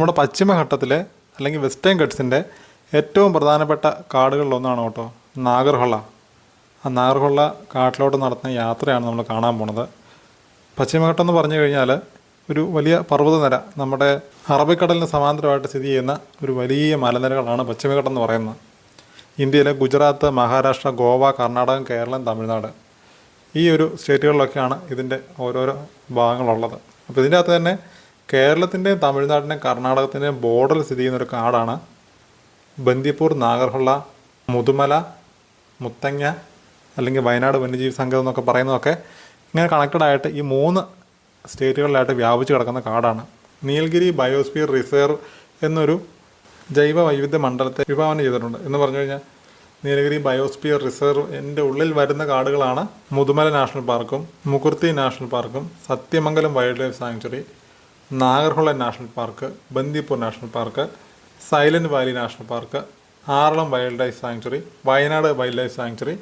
നമ്മുടെ പശ്ചിമഘട്ടത്തിലെ അല്ലെങ്കിൽ വെസ്റ്റേൺ ഗട്ട്സിന്റെ ഏറ്റവും പ്രധാനപ്പെട്ട കാടുകളിലൊന്നാണ് കേട്ടോ നാഗർഹൊള്ള. ആ നാഗർഹൊള്ള കാട്ടിലോട്ട് നടത്തുന്ന യാത്രയാണ് നമ്മൾ കാണാൻ പോണത്. പശ്ചിമഘട്ടം എന്ന് പറഞ്ഞു കഴിഞ്ഞാൽ ഒരു വലിയ പർവതനിര നമ്മുടെ അറബിക്കടലിന് സമാന്തരമായിട്ട് സ്ഥിതി ചെയ്യുന്ന ഒരു വലിയ മലനിരകളാണ് പശ്ചിമഘട്ടം എന്ന് പറയുന്നത്. ഇന്ത്യയിലെ ഗുജറാത്ത് മഹാരാഷ്ട്ര ഗോവ കർണാടകം കേരളം തമിഴ്നാട് ഈ ഒരു സ്റ്റേറ്റുകളിലൊക്കെയാണ് ഇതിന്റെ ഓരോരോ ഭാഗങ്ങളുള്ളത്. അപ്പോൾ ഇതിന്റെ അകത്ത് തന്നെ കേരളത്തിന്റെയും തമിഴ്നാടിന്റെയും കർണാടകത്തിന്റെയും ബോർഡറിൽ സ്ഥിതി ചെയ്യുന്ന ഒരു കാടാണ് ബന്ദിപ്പൂർ നാഗർഹൊള്ള മുതുമല മുത്തങ്ങ അല്ലെങ്കിൽ വയനാട് വന്യജീവി സംഘം എന്നൊക്കെ പറയുന്നതൊക്കെ ഇങ്ങനെ കണക്റ്റഡ് ആയിട്ട് ഈ മൂന്ന് സ്റ്റേറ്റുകളിലായിട്ട് വ്യാപിച്ചു കിടക്കുന്ന കാടാണ്. നീൽഗിരി ബയോസ്ഫിയർ റിസർവ് എന്നൊരു ജൈവ വൈവിധ്യ മണ്ഡലത്തെ വിഭാവനം ചെയ്തിട്ടുണ്ട്. എന്ന് പറഞ്ഞു കഴിഞ്ഞാൽ നീലഗിരി ബയോസ്ഫിയർ റിസർവ് എന്റെ ഉള്ളിൽ വരുന്ന കാടുകളാണ് മുതുമല നാഷണൽ പാർക്കും മുകുർത്തി നാഷണൽ പാർക്കും Sathyamangalam Wildlife Sanctuary Nagarhole National Park Bandipur National Park Silent Valley National Park Aralam Wildlife Sanctuary Wayanad Wildlife Sanctuary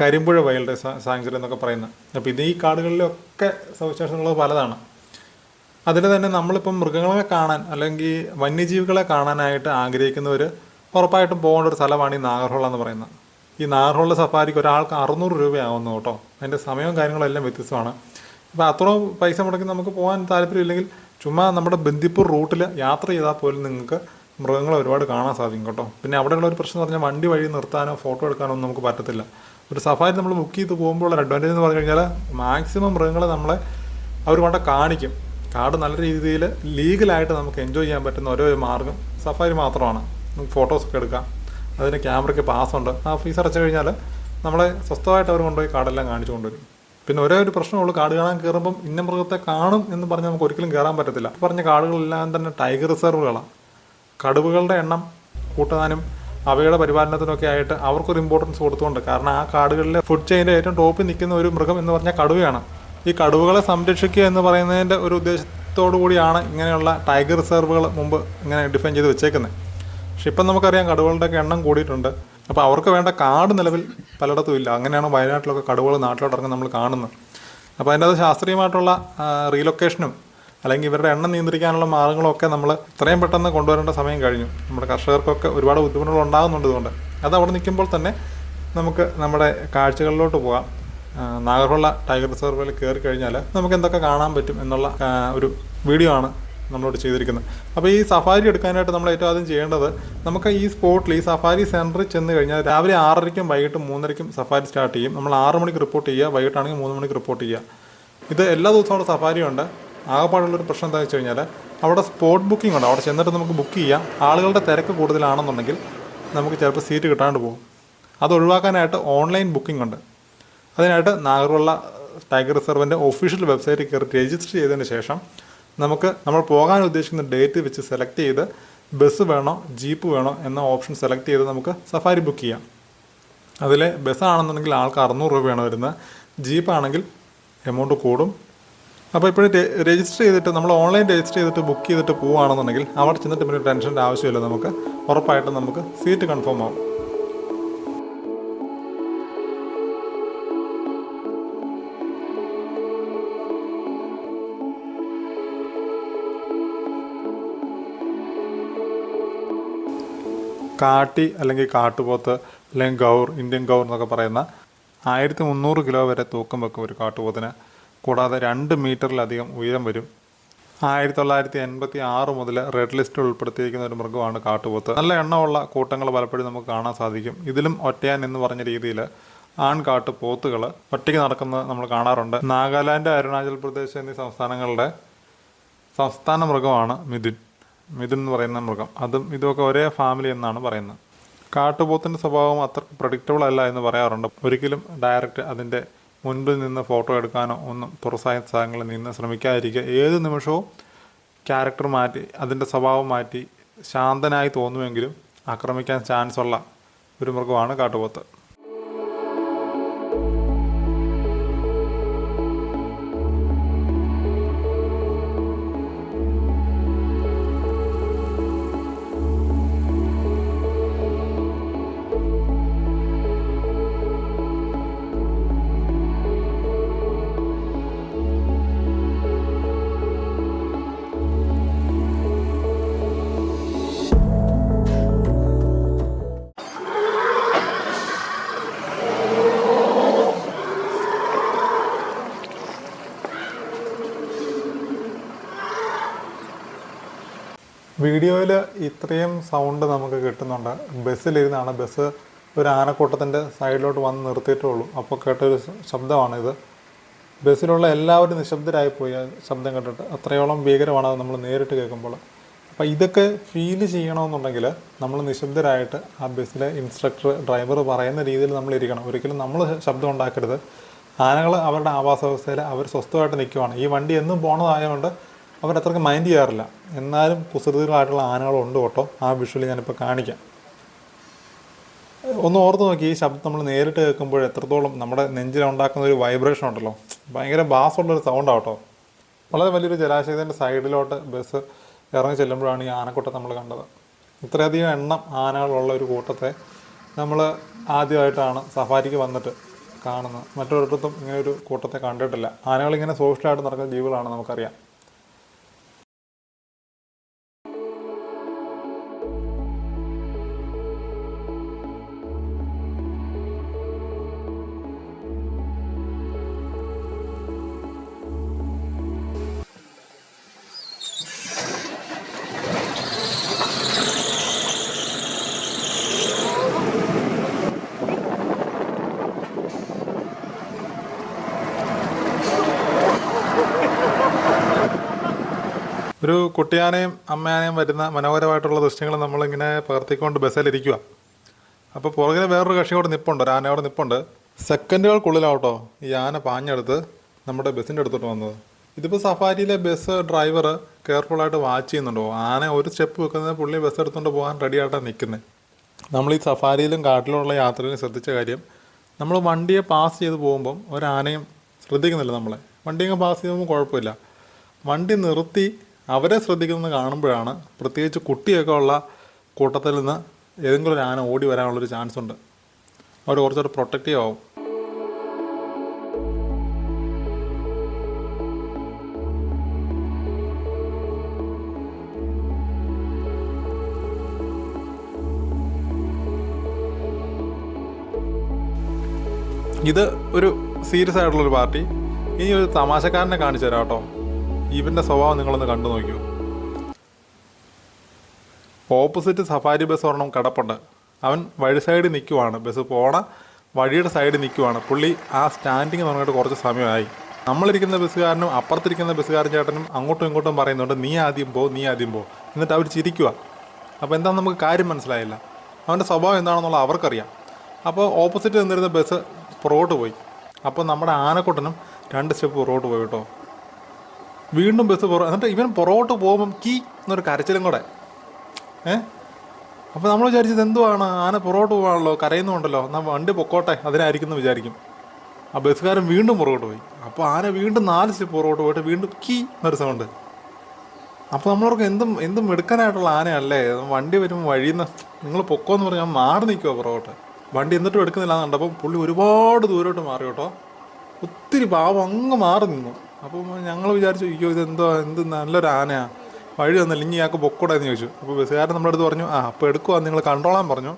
Karimpuzha Wildlife Sanctuary എന്നൊക്കെ പറയുന്നത് അപ്പോൾ ഇത് ഈ കാടുകളിലൊക്കെ സവിശേഷതകൾ പലതാണ്. അതിൽ തന്നെ നമ്മളിപ്പം മൃഗങ്ങളെ കാണാൻ അല്ലെങ്കിൽ വന്യജീവികളെ കാണാനായിട്ട് ആഗ്രഹിക്കുന്നവർ ഉറപ്പായിട്ടും പോകേണ്ട ഒരു സ്ഥലമാണ് ഈ നാഗർഹോള എന്ന് പറയുന്നത്. ഈ നാഗർഹോള സഫാരിക്ക് ഒരാൾക്ക് അറുന്നൂറ് രൂപയാവുന്നു കേട്ടോ. അതിന്റെ സമയവും കാര്യങ്ങളും എല്ലാം വ്യത്യസ്തമാണ്. അപ്പോൾ അത്രയും പൈസ മുടക്കി നമുക്ക് പോകാൻ താല്പര്യമില്ലെങ്കിൽ ചുമ്മാ നമ്മുടെ ബന്ദിപ്പൂർ റൂട്ടിൽ യാത്ര ചെയ്താൽ പോലും നിങ്ങൾക്ക് മൃഗങ്ങളെ ഒരുപാട് കാണാൻ സാധിക്കും കേട്ടോ. പിന്നെ അവിടെയുള്ള ഒരു പ്രശ്നം എന്ന് പറഞ്ഞാൽ വണ്ടി വഴി നിർത്താനോ ഫോട്ടോ എടുക്കാനോ ഒന്നും നമുക്ക് പറ്റത്തില്ല. ഒരു സഫാരി നമ്മൾ ബുക്ക് ചെയ്ത് പോകുമ്പോൾ ഉള്ള അഡ്വാന്റേജ് എന്ന് പറഞ്ഞു കഴിഞ്ഞാൽ മാക്സിമം മൃഗങ്ങളെ നമ്മളെ അവർ കൊണ്ട് കാണിക്കും. കാട് നല്ല രീതിയിൽ ലീഗലായിട്ട് നമുക്ക് എൻജോയ് ചെയ്യാൻ പറ്റുന്ന ഒരു മാർഗം സഫാരി മാത്രമാണ്. നമുക്ക് ഫോട്ടോസൊക്കെ എടുക്കാം. അതിന് ക്യാമറയ്ക്ക് പാസ്സുണ്ട് ആ ഫീസ് അടച്ചു കഴിഞ്ഞാൽ നമ്മളെ സ്വസ്ഥമായിട്ട് അവർ കൊണ്ടുപോയി കാടെല്ലാം കാണിച്ചു കൊണ്ടുവരും. പിന്നെ ഒരേ ഒരു പ്രശ്നമുള്ളൂ കാട് കാണാൻ കയറുമ്പം ഇന്ന മൃഗത്തെ കാണും എന്ന് പറഞ്ഞ് നമുക്ക് ഒരിക്കലും കയറാൻ പറ്റത്തില്ല. പറഞ്ഞ കാടുകളെല്ലാം തന്നെ ടൈഗർ റിസർവുകളാണ് കടുവകളുടെ എണ്ണം കൂട്ടാനും അവയുടെ പരിപാലനത്തിനൊക്കെ ആയിട്ട് അവർക്കൊരു ഇമ്പോർട്ടൻസ് കൊടുത്തുകൊണ്ട്. കാരണം ആ കാടുകളിലെ ഫുഡ് ചെയിന്റെ ഏറ്റവും ടോപ്പിൽ നിൽക്കുന്ന ഒരു മൃഗം എന്ന് പറഞ്ഞാൽ കടുവയാണ്. ഈ കടുവകളെ സംരക്ഷിക്കുക എന്ന് പറയുന്നതിന്റെ ഒരു ഉദ്ദേശത്തോടു കൂടിയാണ് ഇങ്ങനെയുള്ള ടൈഗർ റിസർവുകൾ മുമ്പ് ഇങ്ങനെ ഡിഫൈൻ ചെയ്ത് വെച്ചേക്കുന്നത് പക്ഷെ ഇപ്പം നമുക്കറിയാം കടുവകളുടെയൊക്കെ എണ്ണം കൂടിയിട്ടുണ്ട്. അപ്പോൾ അവർക്ക് വേണ്ട കാട് നിലവിൽ പലയിടത്തും ഇല്ല. അങ്ങനെയാണ് വയനാട്ടിലൊക്കെ കടുവകൾ നാട്ടിലോട്ട് ഇറങ്ങി നമ്മൾ കാണുന്നത്. അപ്പോൾ അതിന്റെ അത് ശാസ്ത്രീയമായിട്ടുള്ള റീലൊക്കേഷനും അല്ലെങ്കിൽ ഇവരുടെ എണ്ണം നിയന്ത്രിക്കാനുള്ള മാർഗങ്ങളൊക്കെ നമ്മൾ ഇത്രയും പെട്ടെന്ന് കൊണ്ടുവരേണ്ട സമയം കഴിഞ്ഞു. നമ്മുടെ കർഷകർക്കൊക്കെ ഒരുപാട് ബുദ്ധിമുട്ടുകൾ ഉണ്ടാകുന്നുണ്ട് ഇതുകൊണ്ട്. അത് അവിടെ നിൽക്കുമ്പോൾ തന്നെ നമുക്ക് നമ്മുടെ കാഴ്ചകളിലോട്ട് പോകാം. നാഗർഹോള ടൈഗർ റിസർവിൽ കയറി കഴിഞ്ഞാൽ നമുക്ക് എന്തൊക്കെ കാണാൻ പറ്റും എന്നുള്ള ഒരു വീഡിയോ ആണ് നമ്മളോട് ചെയ്തിരിക്കുന്നത്. അപ്പോൾ ഈ സഫാരി എടുക്കാനായിട്ട് നമ്മൾ ഏറ്റവും ആദ്യം ചെയ്യേണ്ടത് നമുക്ക് ഈ സ്പോട്ടിൽ ഈ സഫാരി സെന്ററിൽ ചെന്ന് കഴിഞ്ഞാൽ രാവിലെ ആറരയ്ക്കും വൈകിട്ട് മൂന്നരയ്ക്കും സഫാരി സ്റ്റാർട്ട് ചെയ്യും. നമ്മൾ ആറ് മണിക്ക് റിപ്പോർട്ട് ചെയ്യുക വൈകിട്ടാണെങ്കിൽ മൂന്ന് മണിക്ക് റിപ്പോർട്ട് ചെയ്യുക. ഇത് എല്ലാ ദിവസവും അവിടെ സഫാരി ഉണ്ട് ആകെപ്പാടുള്ളൊരു പ്രശ്നം എന്താണെന്ന് വെച്ച് കഴിഞ്ഞാൽ അവിടെ സ്പോട്ട് ബുക്കിംഗ് ഉണ്ട്. അവിടെ ചെന്നിട്ട് നമുക്ക് ബുക്ക് ചെയ്യാം. ആളുകളുടെ തിരക്ക് കൂടുതലാണെന്നുണ്ടെങ്കിൽ നമുക്ക് ചിലപ്പോൾ സീറ്റ് കിട്ടാണ്ട് പോകും. അത് ഒഴിവാക്കാനായിട്ട് ഓൺലൈൻ ബുക്കിംഗ് ഉണ്ട്. അതിനായിട്ട് നാഗർവള്ള ടൈഗർ റിസർവിന്റെ ഒഫീഷ്യൽ വെബ്സൈറ്റിൽ കയറി രജിസ്റ്റർ ചെയ്തതിന് ശേഷം നമുക്ക് നമ്മൾ പോകാൻ ഉദ്ദേശിക്കുന്ന ഡേറ്റ് വെച്ച് സെലക്ട് ചെയ്ത് ബസ് വേണോ ജീപ്പ് വേണോ എന്ന ഓപ്ഷൻ സെലക്ട് ചെയ്ത് നമുക്ക് സഫാരി ബുക്ക് ചെയ്യാം. അതിൽ ബസ്സാണെന്നുണ്ടെങ്കിൽ ആൾക്ക് അറുന്നൂറ് രൂപയാണ് വരുന്നത്. ജീപ്പാണെങ്കിൽ എമൗണ്ട് കൂടും. അപ്പോൾ ഇപ്പോഴും രജിസ്റ്റർ ചെയ്തിട്ട് നമ്മൾ ഓൺലൈൻ രജിസ്റ്റർ ചെയ്തിട്ട് ബുക്ക് ചെയ്തിട്ട് പോവുകയാണെന്നുണ്ടെങ്കിൽ അവിടെ ചെന്നിട്ട് പിന്നെ ടെൻഷന്റെ ആവശ്യമില്ല നമുക്ക്. ഉറപ്പായിട്ടും നമുക്ക് സീറ്റ് കൺഫേം ആവും. കാട്ടി അല്ലെങ്കിൽ കാട്ടുപോത്ത് അല്ലെങ്കിൽ ഗൗർ ഇന്ത്യൻ ഗൗർ എന്നൊക്കെ പറയുന്ന ആയിരത്തി മുന്നൂറ് കിലോ വരെ തൂക്കം വെക്കും ഒരു കാട്ടുപോത്തിന്. കൂടാതെ രണ്ട് മീറ്ററിലധികം ഉയരം വരും. ആയിരത്തി തൊള്ളായിരത്തി എൺപത്തി ആറ് മുതൽ റെഡ് ലിസ്റ്റിൽ ഉൾപ്പെടുത്തിയിരിക്കുന്ന ഒരു മൃഗമാണ് കാട്ടുപോത്ത്. നല്ല എണ്ണമുള്ള കൂട്ടങ്ങൾ പലപ്പോഴും നമുക്ക് കാണാൻ സാധിക്കും. ഇതിലും ഒറ്റയാൻ എന്ന് പറഞ്ഞ രീതിയിൽ ആൺകാട്ട് പോത്തുകൾ ഒറ്റയ്ക്ക് നടക്കുന്നത് നമ്മൾ കാണാറുണ്ട്. നാഗാലാൻഡ് അരുണാചൽ പ്രദേശ് എന്നീ സംസ്ഥാനങ്ങളുടെ സംസ്ഥാന മൃഗമാണ് മിഥുൻ. മിഥുൻ എന്ന് പറയുന്ന മൃഗം. അതും ഇതുമൊക്കെ ഒരേ ഫാമിലി എന്നാണ് പറയുന്നത്. കാട്ടുപോത്തിന്റെ സ്വഭാവം അത്ര പ്രഡിക്റ്റബിൾ അല്ല എന്ന് പറയാറുണ്ട്. ഒരിക്കലും ഡയറക്റ്റ് അതിന്റെ മുൻപിൽ നിന്ന് ഫോട്ടോ എടുക്കാനോ ഒന്നും സ്ഥലങ്ങളിൽ നിന്ന് ശ്രമിക്കാതിരിക്കുക. ഏത് നിമിഷവും ക്യാരക്ടർ മാറ്റി അതിന്റെ സ്വഭാവം മാറ്റി ശാന്തനായി തോന്നുമെങ്കിലും ആക്രമിക്കാൻ ചാൻസ് ഉള്ള ഒരു മൃഗമാണ് കാട്ടുപോത്ത്. വീഡിയോയിൽ ഇത്രയും സൗണ്ട് നമുക്ക് കിട്ടുന്നുണ്ട്. ബസ്സിലിരുന്നാണ് ബസ് ഒരു ആനക്കൂട്ടത്തിന്റെ സൈഡിലോട്ട് വന്ന് നിർത്തിയിട്ടേ ഉള്ളൂ അപ്പോൾ കേട്ടൊരു ശബ്ദമാണിത്. ബസ്സിലുള്ള എല്ലാവരും നിശബ്ദരായി പോയി ശബ്ദം കേട്ടിട്ട്. അത്രയോളം ഭീകരമാണ് അത് നമ്മൾ നേരിട്ട് കേൾക്കുമ്പോൾ അപ്പോൾ ഇതൊക്കെ ഫീൽ ചെയ്യണമെന്നുണ്ടെങ്കിൽ നമ്മൾ നിശബ്ദരായിട്ട് ആ ബസ്സിലെ ഇൻസ്ട്രക്ടർ ഡ്രൈവർ പറയുന്ന രീതിയിൽ നമ്മൾ ഇരിക്കണം. ഒരിക്കലും നമ്മൾ ശബ്ദം ഉണ്ടാക്കരുത്. ആനകൾ അവരുടെ ആവാസ വ്യവസ്ഥയിൽ അവർ സ്വസ്ഥമായിട്ട് നിൽക്കുവാണ് ഈ വണ്ടി എന്നും പോണതായതുകൊണ്ട് അവരത്രയ്ക്ക് മൈൻഡ് ചെയ്യാറില്ല. എന്നാലും കുസൃതികളായിട്ടുള്ള ആനകളുണ്ട് കേട്ടോ. ആ വിഷ്വൽ ഞാനിപ്പോൾ കാണിക്കാം. ഒന്ന് ഓർത്ത് നോക്കി ഈ ശബ്ദം നമ്മൾ നേരിട്ട് കേൾക്കുമ്പോൾ എത്രത്തോളം നമ്മുടെ നെഞ്ചിലുണ്ടാക്കുന്ന ഒരു വൈബ്രേഷൻ ഉണ്ടല്ലോ. ഭയങ്കര ബാസുള്ളൊരു സൗണ്ടാണ് കേട്ടോ. വളരെ വലിയൊരു ജലാശയത്തിന്റെ സൈഡിലോട്ട് ബസ് ഇറങ്ങി ചെല്ലുമ്പോഴാണ് ഈ ആനക്കൂട്ടം നമ്മൾ കണ്ടത്. ഇത്രയധികം എണ്ണം ആനകളുള്ള ഒരു കൂട്ടത്തെ നമ്മൾ ആദ്യമായിട്ടാണ് സഫാരിക്ക് വന്നിട്ട് കാണുന്നത്. മറ്റൊരിടത്തും ഇങ്ങനെ ഒരു കൂട്ടത്തെ കണ്ടിട്ടില്ല. ആനകളിങ്ങനെ സോഷ്യലായിട്ട് നടക്കുന്ന ജീവികളാണ് നമുക്കറിയാം. ഒരു കുട്ടിയാനയും അമ്മയാനയും വരുന്ന മനോഹരമായിട്ടുള്ള ദൃശ്യങ്ങൾ നമ്മളിങ്ങനെ പകർത്തിക്കൊണ്ട് ബസ്സിലിരിക്കുക അപ്പോൾ പുറകിൽ വേറൊരു കക്ഷിയോട് നിപ്പുണ്ട് ഒരു ആനയോട് നിപ്പുണ്ട്. സെക്കൻഡുകൾക്കുള്ളിലാവട്ടോ ഈ ആന പാഞ്ഞെടുത്ത് നമ്മുടെ ബസ്സിന്റെ അടുത്തോട്ട് വന്നത്. ഇതിപ്പോൾ സഫാരിയിലെ ബസ് ഡ്രൈവർ കെയർഫുള്ളായിട്ട് വാച്ച് ചെയ്യുന്നുണ്ടോ? ആന ഒരു സ്റ്റെപ്പ് വെക്കുന്നത് പുള്ളി ബസ് എടുത്തുകൊണ്ട് പോകാൻ റെഡി ആയിട്ടാണ് നിൽക്കുന്നത് നമ്മൾ ഈ സഫാരിയിലും കാട്ടിലുള്ള യാത്രയിലും ശ്രദ്ധിച്ച കാര്യം നമ്മൾ വണ്ടിയെ പാസ് ചെയ്ത് പോകുമ്പം ഒരാനയും ശ്രദ്ധിക്കുന്നില്ല നമ്മളെ. വണ്ടിയൊക്കെ പാസ് ചെയ്ത് പോകുമ്പോൾ കുഴപ്പമില്ല. വണ്ടി നിർത്തി അവരെ ശ്രദ്ധിക്കുന്നത് കാണുമ്പോഴാണ് പ്രത്യേകിച്ച് കുട്ടിയൊക്കെ ഉള്ള കൂട്ടത്തിൽ നിന്ന് ഏതെങ്കിലും ഒരു ആന ഓടി വരാനുള്ളൊരു ചാൻസ് ഉണ്ട്. അവർ കുറച്ചുകൂടെ പ്രൊട്ടക്റ്റീവ് ആവും. ഇത് ഒരു സീരിയസ് ആയിട്ടുള്ളൊരു പാർട്ടി. ഇനി ഒരു തമാശക്കാരനെ കാണിച്ചു തരാം കേട്ടോ. ഇവന്റെ സ്വഭാവം നിങ്ങളൊന്ന് കണ്ടു നോക്കിയോ ഓപ്പോസിറ്റ് സഫാരി ബസ് ഒരെണ്ണം കിടപ്പുണ്ട്. അവൻ വഴി സൈഡിൽ നിൽക്കുവാണ്. ബസ് പോണ വഴിയുടെ സൈഡിൽ നിൽക്കുവാണ്. പുള്ളി ആ സ്റ്റാൻഡിങ് പറഞ്ഞിട്ട് കുറച്ച് സമയമായി. നമ്മളിരിക്കുന്ന ബസ്സുകാരനും അപ്പുറത്തിരിക്കുന്ന ബസ്സുകാരൻ ചേട്ടനും അങ്ങോട്ടും ഇങ്ങോട്ടും പറയുന്നുണ്ട് നീ ആദ്യം പോ നീ ആദ്യം പോ. എന്നിട്ട് അവർ ചിരിക്കുക അപ്പോൾ എന്താ നമുക്ക് കാര്യം മനസ്സിലായില്ല. അവന്റെ സ്വഭാവം എന്താണെന്നുള്ള അവർക്കറിയാം. അപ്പോൾ ഓപ്പോസിറ്റ് നിന്നിരുന്ന ബസ് പുറകോട്ട് പോയി. അപ്പോൾ നമ്മുടെ ആനക്കുട്ടനും രണ്ട് സ്റ്റെപ്പ് പുറകോട്ട് പോയി കേട്ടോ. വീണ്ടും ബസ് പുറ എന്നിട്ട് ഇവൻ പുറകോട്ട് പോകുമ്പം കീ എന്നൊരു കരച്ചിലും കൂടെ. ഏ? അപ്പോൾ നമ്മൾ വിചാരിച്ചത് എന്തുവാണ്? ആന പുറകോട്ട് പോകാണല്ലോ കരയുന്നുണ്ടല്ലോ. എന്നാൽ വണ്ടി പൊക്കോട്ടെ അതിനായിരിക്കും എന്ന് വിചാരിക്കും. ആ ബസ്സുകാരൻ വീണ്ടും പുറകോട്ട് പോയി. അപ്പോൾ ആന വീണ്ടും നാല് സ്റ്റെപ്പ് പുറകോട്ട് പോയിട്ട് വീണ്ടും കീ എന്നൊരു സൗണ്ട് അപ്പോൾ നമ്മളവർക്ക് എന്തും എന്തും എടുക്കാനായിട്ടുള്ള ആനയല്ലേ? വണ്ടി വരുമ്പോൾ വഴിയിൽ നിന്ന് നിങ്ങൾ പൊക്കോന്ന് പറഞ്ഞാൽ മാറി നിൽക്കുമോ പുറകോട്ട്. വണ്ടി എന്നിട്ടും എടുക്കുന്നില്ല എന്നുണ്ടപ്പം പുള്ളി ഒരുപാട് ദൂരോട്ട് മാറി കേട്ടോ. ഒത്തിരി പാവം അങ്ങ് മാറി നിന്നു. അപ്പോൾ ഞങ്ങൾ വിചാരിച്ചു അയ്യോ ഇതെന്തോ എന്ത് നല്ലൊരു ആനയാണ് വഴി വന്നില്ല ഇനി പൊക്കൂടെ എന്ന് ചോദിച്ചു. അപ്പോൾ ബസ്സുകാരൻ നമ്മുടെ അടുത്ത് പറഞ്ഞു ആ അപ്പോൾ എടുക്കുവാ നിങ്ങൾ കണ്ടോളാൻ പറഞ്ഞു.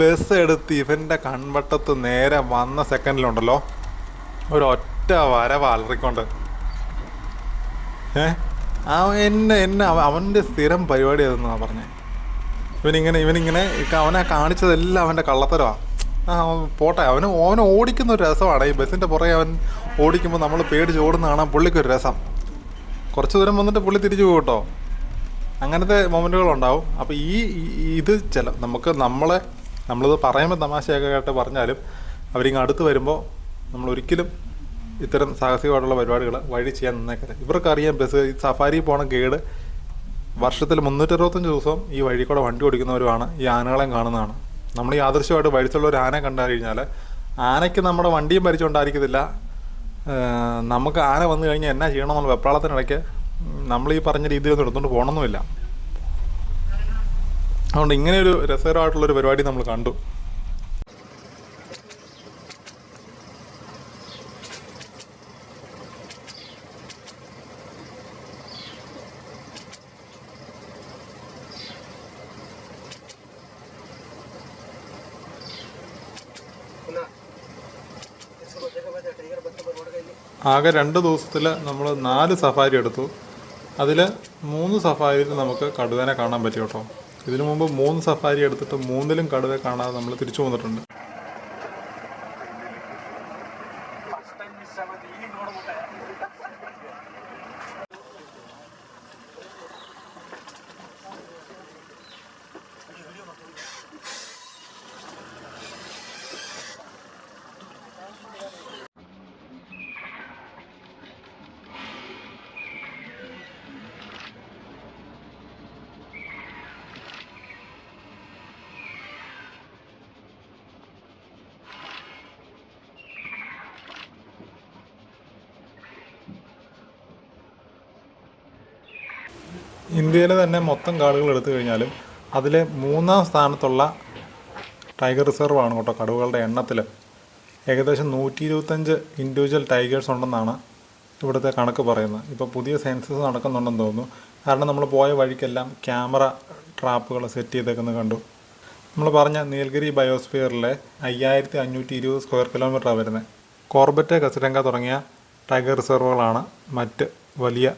ബസ് എടുത്ത് ഇവന്റെ കൺവട്ടത്ത് നേരെ വന്ന സെക്കൻഡിലുണ്ടല്ലോ ഒരൊറ്റ വര വളറിക്കൊണ്ട് ഏ? ആ എന്നെ എന്നെ അവ- അവന്റെ സ്ഥിരം പരിപാടി അതെന്നാണ് പറഞ്ഞത് ഇവനിങ്ങനെ ഇവനിങ്ങനെ അവനെ കാണിച്ചതെല്ലാം അവന്റെ കള്ളത്തരമാണ് ആ പോട്ടെ അവന് അവനെ ഓടിക്കുന്ന ഒരു രസമാണ് ഈ ബസ്സിന്റെ പുറകെ അവൻ ഓടിക്കുമ്പോൾ നമ്മൾ പേടിച്ച് ഓടുന്ന കാണാൻ പുള്ളിക്കൊരു രസം. കുറച്ച് ദൂരം വന്നിട്ട് പുള്ളി തിരിച്ചു പോകും അങ്ങനത്തെ മൊമെന്റുകളുണ്ടാവും അപ്പോൾ ഈ- ഇത് ചില നമുക്ക് നമ്മളെ നമ്മളിത് പറയുമ്പോൾ തമാശയൊക്കെ കേട്ട് പറഞ്ഞാലും അവരിങ്ങ് അടുത്ത് വരുമ്പോൾ നമ്മൾ ഒരിക്കലും ഇത്തരം സാഹസികമായിട്ടുള്ള പരിപാടികൾ വഴി ചെയ്യാൻ നിന്നേക്കരുത്. ഇവർക്കറിയാം ബസ് സഫാരി പോണ ഗൈഡ് വർഷത്തിൽ മുന്നൂറ്ററുപത്തഞ്ച് ദിവസം ഈ വഴി കൂടെ വണ്ടി ഓടിക്കുന്നവരുമാണ് ഈ ആനകളെയും കാണുന്നതാണ്. നമ്മൾ ഈ ആദർശമായിട്ട് വഴിച്ചുള്ള ഒരു ആന കണ്ടു കഴിഞ്ഞാൽ ആനയ്ക്ക് നമ്മുടെ വണ്ടിയും പരിചയമുണ്ടായിരിക്കത്തില്ല നമുക്ക് ആന വന്നു കഴിഞ്ഞാൽ എന്നാ ചെയ്യണം എന്നുള്ള വെപ്രാളത്തിനിടയ്ക്ക് നമ്മൾ ഈ പറഞ്ഞ രീതിയിലൊന്നും എടുത്തുകൊണ്ട് പോകണമെന്നുമില്ല അതുകൊണ്ട് ഇങ്ങനെ ഒരു രസകരമായിട്ടുള്ളൊരു പരിപാടി നമ്മൾ കണ്ടു. ആകെ രണ്ട് ദിവസത്തിൽ നമ്മൾ നാല് സഫാരി എടുത്തു. അതിൽ മൂന്ന് സഫാരിയിൽ നമുക്ക് കടുവനെ കാണാൻ പറ്റും കേട്ടോ. ഇതിനു മുമ്പ് മൂന്ന് സഫാരി എടുത്തിട്ട് മൂന്നിലും കടുവ കാണാതെ നമ്മൾ തിരിച്ചു പോന്നിട്ടുണ്ട് ഇന്ത്യയിലെ തന്നെ മൊത്തം കാടുകൾ എടുത്തു കഴിഞ്ഞാലും അതിലെ മൂന്നാം സ്ഥാനത്തുള്ള ടൈഗർ റിസർവ് ആണ് കേട്ടോ കടുവകളുടെ എണ്ണത്തിൽ. ഏകദേശം നൂറ്റി ഇരുപത്തഞ്ച് ഇൻഡിവിജ്വൽ ടൈഗേഴ്സ് ഉണ്ടെന്നാണ് ഇവിടുത്തെ കണക്ക് പറയുന്നത്. ഇപ്പോൾ പുതിയ സെൻസസ് നടക്കുന്നുണ്ടെന്ന് തോന്നുന്നു. കാരണം നമ്മൾ പോയ വഴിക്കെല്ലാം ക്യാമറ ട്രാപ്പുകൾ സെറ്റ് ചെയ്തേക്കുന്നത് കണ്ടു. നമ്മൾ പറഞ്ഞ നീൽഗിരി ബയോസ്ഫിയറിലെ അയ്യായിരത്തി അഞ്ഞൂറ്റി ഇരുപത് സ്ക്വയർ കിലോമീറ്ററാണ് വരുന്നത്. കോർബറ്റ കസിരംഗ തുടങ്ങിയ ടൈഗർ റിസർവുകളാണ് മറ്റ് വലിയ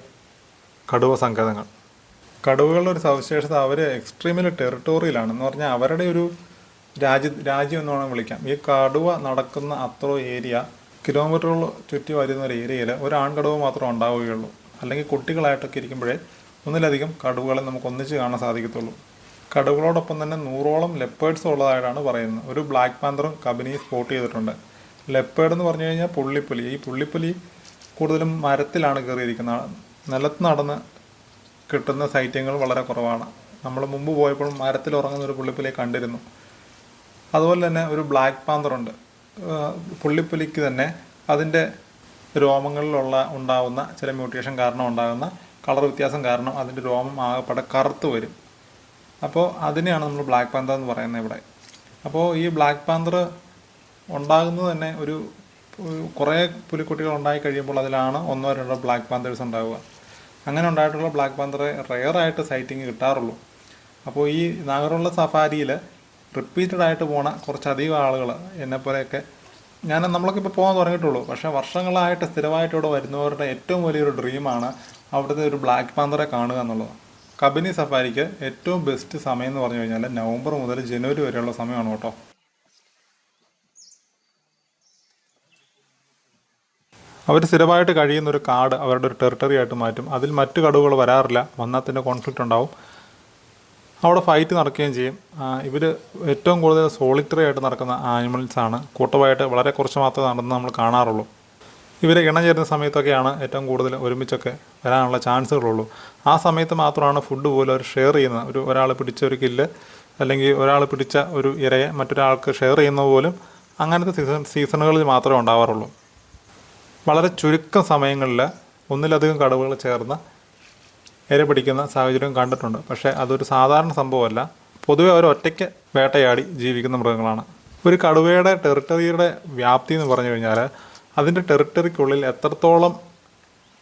കടുവ സങ്കേതങ്ങൾ കടുവകളുടെ ഒരു സവിശേഷത അവർ എക്സ്ട്രീമിൽ ടെറിട്ടോറിയലാണ് എന്ന് പറഞ്ഞാൽ അവരുടെ ഒരു രാജ്യ രാജ്യം എന്ന് വേണം വിളിക്കാം. ഈ കടുവ നടക്കുന്ന അത്ര ഏരിയ കിലോമീറ്ററുകൾ ചുറ്റി വരുന്ന ഒരു ഏരിയയിൽ ഒരു ആൺകടുവ മാത്രമേ ഉണ്ടാവുകയുള്ളൂ. അല്ലെങ്കിൽ കുട്ടികളായിട്ടൊക്കെ ഇരിക്കുമ്പോഴേ ഒന്നിലധികം കടുവകളെ നമുക്ക് ഒന്നിച്ച് കാണാൻ സാധിക്കത്തുള്ളൂ. കടുവകളോടൊപ്പം തന്നെ നൂറോളം ലെപ്പേഡ്സ് ഉള്ളതായിട്ടാണ് പറയുന്നത്. ഒരു ബ്ലാക്ക് പാന്തറും കബനിയും സ്പോട്ട് ചെയ്തിട്ടുണ്ട്. ലെപ്പേഡ് എന്ന് പറഞ്ഞു കഴിഞ്ഞാൽ പുള്ളിപ്പുലി. ഈ പുള്ളിപ്പുലി കൂടുതലും മരത്തിലാണ് കയറിയിരിക്കുന്നത്. നിലത്ത് നടന്ന് കിട്ടുന്ന സൈറ്റിങ്ങൾ വളരെ കുറവാണ്. നമ്മൾ മുമ്പ് പോയപ്പോൾ മരത്തിൽ ഉറങ്ങുന്ന ഒരു പുള്ളിപ്പുലിയെ കണ്ടിരുന്നു. അതുപോലെ തന്നെ ഒരു ബ്ലാക്ക് പാന്തറുണ്ട് പുള്ളിപ്പുലിക്ക് തന്നെ അതിന്റെ രോമങ്ങളിലുള്ള ഉണ്ടാകുന്ന ചില മ്യൂട്ടേഷൻ കാരണം ഉണ്ടാകുന്ന കളർ വ്യത്യാസം കാരണം അതിന്റെ രോമം ആകെപ്പാടെ കറുത്ത് വരും. അപ്പോൾ അതിനെയാണ് നമ്മൾ ബ്ലാക്ക് പാന്തർ എന്ന് പറയുന്നത് ഇവിടെ. അപ്പോൾ ഈ ബ്ലാക്ക് പാന്തർ ഉണ്ടാകുന്നത് തന്നെ ഒരു കുറേ പുലിക്കുട്ടികൾ ഉണ്ടായി കഴിയുമ്പോൾ അതിലാണ് ഒന്നോ രണ്ടോ ബ്ലാക്ക് പാന്തേഴ്സ് ഉണ്ടാവുക. അങ്ങനെ ഉണ്ടായിട്ടുള്ള ബ്ലാക്ക് പാന്തറെ റെയറായിട്ട് സൈറ്റിങ് കിട്ടാറുള്ളൂ. അപ്പോൾ ഈ നാഗറുള്ള സഫാരിയിൽ റിപ്പീറ്റഡ് ആയിട്ട് പോണ കുറച്ചധികം ആളുകൾ എന്നെപ്പോലെയൊക്കെ ഞാൻ നമ്മളൊക്കെ ഇപ്പോൾ പോകാൻ തുടങ്ങിയിട്ടുള്ളൂ. പക്ഷേ വർഷങ്ങളായിട്ട് സ്ഥിരമായിട്ട് ഇവിടെ വരുന്നവരുടെ ഏറ്റവും വലിയൊരു ഡ്രീമാണ് അവിടുത്തെ ഒരു ബ്ലാക്ക് പാന്തറെ കാണുക എന്നുള്ളത്. കബനി സഫാരിക്ക് ഏറ്റവും ബെസ്റ്റ് സമയം എന്ന് പറഞ്ഞു കഴിഞ്ഞാൽ നവംബർ മുതൽ ജനുവരി വരെയുള്ള സമയമാണ് കേട്ടോ. അവർ സ്ഥിരമായിട്ട് കഴിയുന്ന ഒരു കാട് അവരുടെ ഒരു ടെറിട്ടറി ആയിട്ട് മാറ്റും. അതിൽ മറ്റു കടുവകൾ വരാറില്ല. വന്നാൽ തന്നെ കോൺഫ്ലിക്റ്റ് ഉണ്ടാവും. അവിടെ ഫൈറ്റ് നടക്കുകയും ചെയ്യും. ഇവർ ഏറ്റവും കൂടുതൽ സോളിറ്ററി ആയിട്ട് നടക്കുന്ന ആനിമൽസാണ് കൂട്ടമായിട്ട് വളരെ കുറച്ച് മാത്രമേ നടന്ന് നമ്മൾ കാണാറുള്ളൂ. ഇവർ ഇണചേരുന്ന സമയത്തൊക്കെയാണ് ഏറ്റവും കൂടുതൽ ഒരുമിച്ചൊക്കെ വരാനുള്ള ചാൻസുകളുള്ളൂ. ആ സമയത്ത് മാത്രമാണ് ഫുഡ് പോലും അവർ ഷെയർ ചെയ്യുന്നത്. ഒരു ഒരാൾ പിടിച്ച ഒരു കില്ല് അല്ലെങ്കിൽ ഒരാൾ പിടിച്ച ഒരു ഇരയെ മറ്റൊരാൾക്ക് ഷെയർ ചെയ്യുന്നത് പോലും അങ്ങനത്തെ സീസൺ സീസണുകളിൽ മാത്രമേ ഉണ്ടാവാറുള്ളൂ. വളരെ ചുരുക്കം സമയങ്ങളിൽ ഒന്നിലധികം കടവുകൾ ചേർന്ന് ഇര പിടിക്കുന്ന സാഹചര്യം കണ്ടിട്ടുണ്ട്. പക്ഷേ അതൊരു സാധാരണ സംഭവമല്ല. പൊതുവെ അവർ ഒറ്റയ്ക്ക് വേട്ടയാടി ജീവിക്കുന്ന മൃഗങ്ങളാണ്. ഒരു കടുവയുടെ ടെറിട്ടറിയുടെ വ്യാപ്തി എന്ന് പറഞ്ഞു കഴിഞ്ഞാൽ അതിന്റെ ടെറിട്ടറിക്കുള്ളിൽ എത്രത്തോളം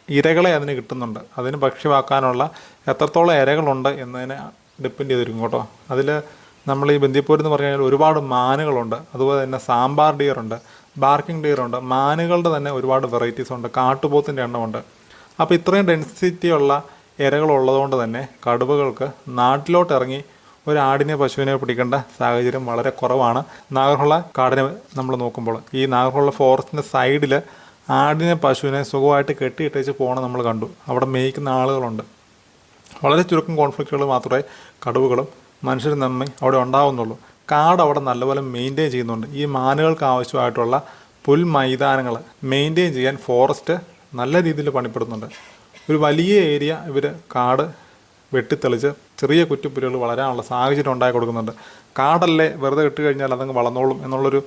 ഇരകളെ അതിന് കിട്ടുന്നുണ്ട് അതിന് ഭക്ഷ്യമാക്കാനുള്ള എത്രത്തോളം ഇരകളുണ്ട് എന്നതിനെ ഡിപ്പെൻഡ് ചെയ്തിരിക്കും കേട്ടോ. അതിൽ നമ്മൾ ഈ ബന്ദിപ്പൂർ എന്ന് പറഞ്ഞു കഴിഞ്ഞാൽ ഒരുപാട് മാനുകളുണ്ട്. അതുപോലെ തന്നെ സാമ്പാർ ഡിയർ ഉണ്ട്. ബാർക്കിംഗ് ഡിയർ ഉണ്ട്. മാനുകളുടെ തന്നെ ഒരുപാട് വെറൈറ്റീസ് ഉണ്ട്. കാട്ടുപോത്തിന്റെ എണ്ണമുണ്ട്. അപ്പോൾ ഇത്രയും ഡെൻസിറ്റി ഉള്ള ഇരകളുള്ളതുകൊണ്ട് തന്നെ കടുവകൾക്ക് നാട്ടിലോട്ട് ഇറങ്ങി ഒരു ആടിനെ പശുവിനെ പിടിക്കേണ്ട സാഹചര്യം വളരെ കുറവാണ്. നാഗർഹുള്ള കാടിനെ നമ്മൾ നോക്കുമ്പോൾ ഈ നാഗർഹുള്ള ഫോറസ്റ്റിന്റെ സൈഡിൽ ആടിനെ പശുവിനെ സുഖമായിട്ട് കെട്ടിയിട്ടേച്ച് പോകണം നമ്മൾ കണ്ടു. അവിടെ മേയ്ക്കുന്ന ആളുകളുണ്ട്. വളരെ ചുരുക്കം കോൺഫ്ലിക്റ്റുകൾ മാത്രമേ കടുവകളും മനുഷ്യരും തമ്മിൽ അവിടെ ഉണ്ടാവുന്നുള്ളൂ. കാട് അവിടെ നല്ലപോലെ മെയിന്റെയിൻ ചെയ്യുന്നുണ്ട്. ഈ മാനുകൾക്ക് ആവശ്യമായിട്ടുള്ള പുൽ മൈതാനങ്ങൾ മെയിന്റെയിൻ ചെയ്യാൻ ഫോറസ്റ്റ് നല്ല രീതിയിൽ പണിപ്പെടുന്നുണ്ട്. ഒരു വലിയ ഏരിയ ഇവർ കാട് വെട്ടിത്തെളിച്ച് ചെറിയ കുറ്റിപ്പുലുകൾ വളരാനുള്ള സാഹചര്യം ഉണ്ടാക്കി കൊടുക്കുന്നുണ്ട്. കാടല്ലേ വെറുതെ ഇട്ട് കഴിഞ്ഞാൽ അതങ്ങ് വളർന്നോളും എന്നുള്ളൊരു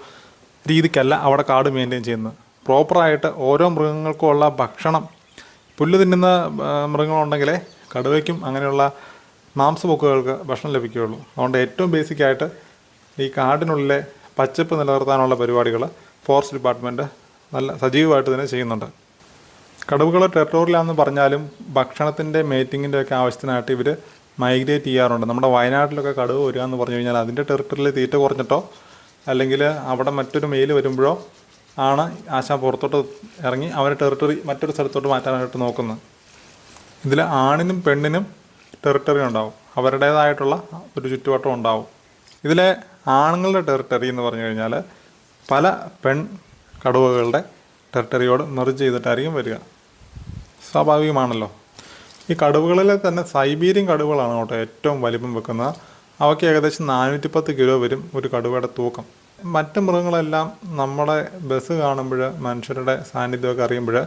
രീതിക്കല്ല അവിടെ കാട് മെയിന്റെയിൻ ചെയ്യുന്നത്. പ്രോപ്പറായിട്ട് ഓരോ മൃഗങ്ങൾക്കും ഉള്ള ഭക്ഷണം പുല്ല് തിന്നുന്ന മൃഗങ്ങളുണ്ടെങ്കിലേ കടുവയ്ക്കും അങ്ങനെയുള്ള മാംസപൊക്കുകൾക്ക് ഭക്ഷണം ലഭിക്കുകയുള്ളൂ. അതുകൊണ്ട് ഏറ്റവും ബേസിക്കായിട്ട് ഈ കാടിനുള്ളിലെ പച്ചപ്പ് നിലനിർത്താനുള്ള പരിപാടികൾ ഫോറസ്റ്റ് ഡിപ്പാർട്ട്മെന്റ് നല്ല സജീവമായിട്ട് തന്നെ ചെയ്യുന്നുണ്ട്. കടുവകൾ ടെറിട്ടോറിയലാണെന്ന് പറഞ്ഞാലും ഭക്ഷണത്തിന്റെ മേറ്റിങ്ങിന്റെ ഒക്കെ ആവശ്യത്തിനായിട്ട് ഇവർ മൈഗ്രേറ്റ് ചെയ്യാറുണ്ട്. നമ്മുടെ വയനാട്ടിലൊക്കെ കടുവ വരിക എന്ന് പറഞ്ഞു കഴിഞ്ഞാൽ അതിന്റെ ടെറിട്ടറിയിൽ തീറ്റ കുറഞ്ഞിട്ടോ അല്ലെങ്കിൽ അവിടെ മറ്റൊരു മെയിൽ വരുമ്പോഴോ ആണ് ആശാ പുറത്തോട്ട് ഇറങ്ങി അവരുടെ ടെറിട്ടറി മറ്റൊരു സ്ഥലത്തോട്ട് മാറ്റാനായിട്ട് നോക്കുന്നത്. ഇതിൽ ആണിനും പെണ്ണിനും ടെറിട്ടറി ഉണ്ടാവും. അവരുടേതായിട്ടുള്ള ഒരു ചുറ്റുവട്ടം ഉണ്ടാവും. ഇതിലെ ആണുങ്ങളുടെ ടെറിട്ടറി എന്ന് പറഞ്ഞു കഴിഞ്ഞാൽ പല പെൺ കടുവകളുടെ ടെറിട്ടറിയോട് മെർജ് ചെയ്തിട്ടായിരിക്കും വരിക. സ്വാഭാവികമാണല്ലോ. ഈ കടുവകളിലെ തന്നെ സൈബീരിയൻ കടുവകളാണ് കേട്ടോ ഏറ്റവും വലിപ്പം വെക്കുന്നത് അവയ്ക്ക് ഏകദേശം നാനൂറ്റി പത്ത് കിലോ വരും ഒരു കടുവയുടെ തൂക്കം. മറ്റ് മൃഗങ്ങളെല്ലാം നമ്മുടെ ബസ് കാണുമ്പോൾ മനുഷ്യരുടെ സാന്നിധ്യമൊക്കെ അറിയുമ്പോൾ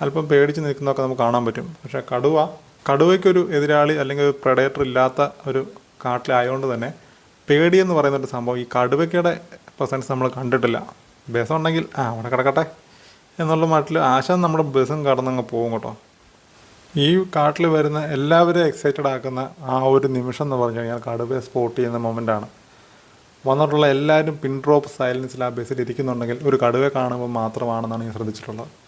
അല്പം പേടിച്ച് നിൽക്കുന്നതൊക്കെ നമുക്ക് കാണാൻ പറ്റും. പക്ഷേ കടുവ കടുവയ്ക്കൊരു എതിരാളി അല്ലെങ്കിൽ ഒരു പ്രഡേറ്റർ ഇല്ലാത്ത ഒരു കാട്ടിലായതുകൊണ്ട് തന്നെ പേടിയെന്ന് പറയുന്ന ഒരു സംഭവം. ഈ കടുവയ്ക്കയുടെ പ്രസൻസ് നമ്മൾ കണ്ടിട്ടില്ല. ബസ് ഉണ്ടെങ്കിൽ ആ അവിടെ കിടക്കട്ടെ എന്നുള്ള മട്ടിൽ ആശാൻ നമ്മുടെ ബസ്സും കടന്നങ്ങ് പോകും കേട്ടോ. ഈ കാട്ടിൽ വരുന്ന എല്ലാവരെയും എക്സൈറ്റഡ് ആക്കുന്ന ആ ഒരു നിമിഷം എന്ന് പറഞ്ഞു കഴിഞ്ഞാൽ കടുവയെ സ്പോട്ട് ചെയ്യുന്ന മൊമെന്റാണ് വന്നിട്ടുള്ള എല്ലാവരും പിൻ ഡ്രോപ്പ് സൈലൻസിൽ ആ ബസ്സിൽ ഇരിക്കുന്നുണ്ടെങ്കിൽ ഒരു കടുവയെ കാണുമ്പോൾ മാത്രമാണെന്നാണ് ഞാൻ ശ്രദ്ധിച്ചിട്ടുള്ളത്.